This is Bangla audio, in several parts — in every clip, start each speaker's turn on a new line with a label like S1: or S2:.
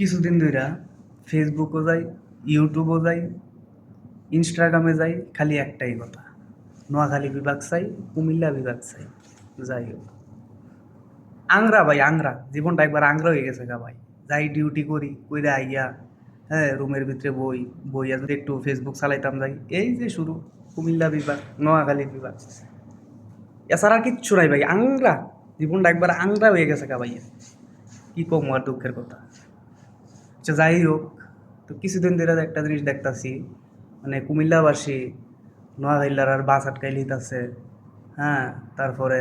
S1: কিছুদিন ধইরা ফেসবুকও যাই ইউটিউবও যাই ইনস্টাগ্রামে যাই, খালি একটাই কথা। নোয়াখালী বিভাগ চাই, কুমিল্লা বিভাগ চাই, যাই হোক। আংরা ভাই, আংরা। জীবনটা একবার আংরা হয়ে গেছে গা ভাই। যাই ডিউটি করি, কইরা আইয়া হ্যাঁ রুমের ভিতরে বই বইয়া যদি একটু ফেসবুক চালাইতাম যাই। এই যে শুরু, কুমিল্লা বিভাগ, নোয়াখালী বিভাগ। এছাড়া কিচ্ছু নাই ভাই, আংরা। জীবনটা একবার আংরা হয়ে গেছে গা ভাইয়া। কি কম আর দুঃখের কথা? আচ্ছা যাই হোক, তো কিছুদিন ধরে একটা জিনিস দেখতাছি মানে কুমিল্লাবাসী নোয়াখাইলার আর বাস আটকাই লিতাছে হ্যাঁ তারপরে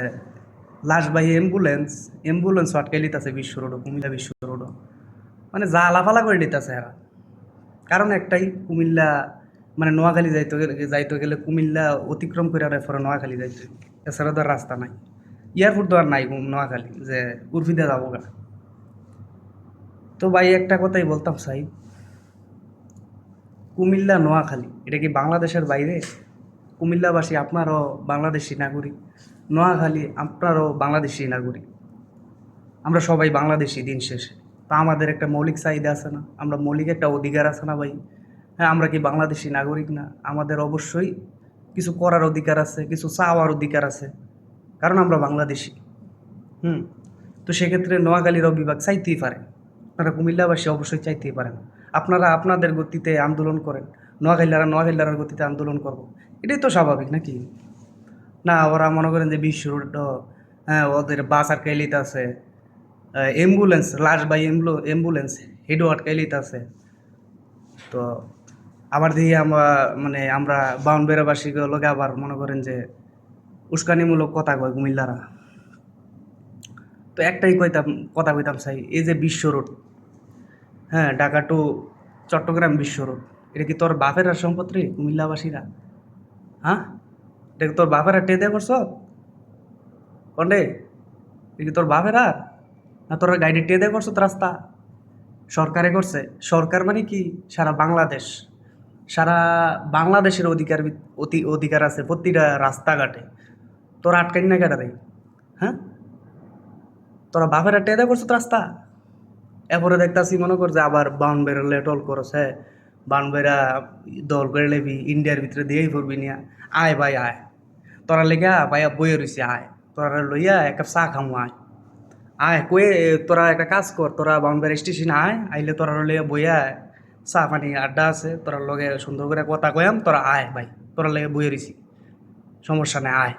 S1: লাশবাহী অ্যাম্বুলেন্স অ্যাম্বুলেন্স আটকাই লিতাছে বিশ্ব রোডও কুমিল্লা বিশ্ব রোডও মানে যা লাফালা করে দিতেছে এরা। কারণ একটাই, কুমিল্লা মানে নোয়াখালী যাইতে গেলে যাইতে গেলে কুমিল্লা অতিক্রম করে আর এরপরে নোয়াখালী যাইতে। এছাড়া তো রাস্তা নাই। এয়ারপোর্ট তো আর নাই নোয়াখালী, যে উর্ফিদে যাব গা। তো ভাই একটা কথাই বলতাম সাই কুমিল্লা, নোয়াখালী, এটা কি বাংলাদেশের বাইরে? কুমিল্লাবাসী আপনারও বাংলাদেশি নাগরিক, নোয়াখালী আপনারও বাংলাদেশি নাগরিক। আমরা সবাই বাংলাদেশি দিন শেষে। তা আমাদের একটা মৌলিক চাহিদা আছে না? আমরা মৌলিক একটা অধিকার আছে না ভাই? হ্যাঁ আমরা কি বাংলাদেশি নাগরিক না? আমাদের অবশ্যই কিছু করার অধিকার আছে, কিছু চাওয়ার অধিকার আছে। কারণ আমরা বাংলাদেশি। হুম, তো সেক্ষেত্রে নোয়াখালীরও বিভাগ চাইতেই পারে। আপনারা কুমিল্লাবাসী অবশ্যই চাইতেই পারেন। আপনারা আপনাদের গতিতে আন্দোলন করেন। নোয়াখাইলারা নোয়াখাইলার গতিতে আন্দোলন করব। এটাই তো স্বাভাবিক, নাকি? না, ওরা মনে করেন যে বিশ্ব রোড হ্যাঁ ওদের বাস আটকাই লিতে আছে। অ্যাম্বুলেন্স লাশ বাই অ্যাম্বুলেন্স হেডও আটকাই লিতে আছে। তো আবার দিয়ে আমরা মানে আমরা বাউন্ডবেরাবাসী লোকে আবার মনে করেন যে উস্কানিমূলক কথা কয় কুমিল্লারা। তো একটাই কইতাম, কথা কইতাম চাই এই যে বিশ্ব রোড হ্যাঁ ঢাকা টু চট্টগ্রাম বিশ্ব রোড এটা কি তোর বাপের আর সম্পত্তি, কুমিল্লাবাসীরা? হ্যাঁ? এটা কি তোর বাপের আর টেদে করছ? কন্ডে, এটা কি তোর বাপের আর? না তোর গাইডে টেদে করছ রাস্তা? সরকারে করছে। সরকার মানে কি? সারা বাংলাদেশ। সারা বাংলাদেশের অধিকার অতি অধিকার আছে প্রতিটা রাস্তাঘাটে। তোর আটকাই না কেটা দেয় হ্যাঁ? তোরা বাপের টেদা করছ রাস্তা? এরপরে দেখতাছি, মনে কর যে আবার বাউন বেরোলে টল করছে বাউন বেরা দল করে লেবি, ইন্ডিয়ার ভিতরে দিয়েই পড়বি নিয়া। আয় ভাই, আয়। তোরা লেগা ভাইয়া বইয়ে রইছে, আয়। তোরা লইয়া এক কাপ চা খামু, আয়। আয় কয়ে তোরা একটা কাজ কর, তোরা বাউন্ডারি স্টেশন আয়, আইলে তোরা লইয়া বইয়া চা পানি আড্ডা আছে, তোরা লগে সুন্দর করে কথা কয়াম তোরা আয় ভাই, তোরা লেগে বইয়ে রইছি। সমস্যা নেই, আয়।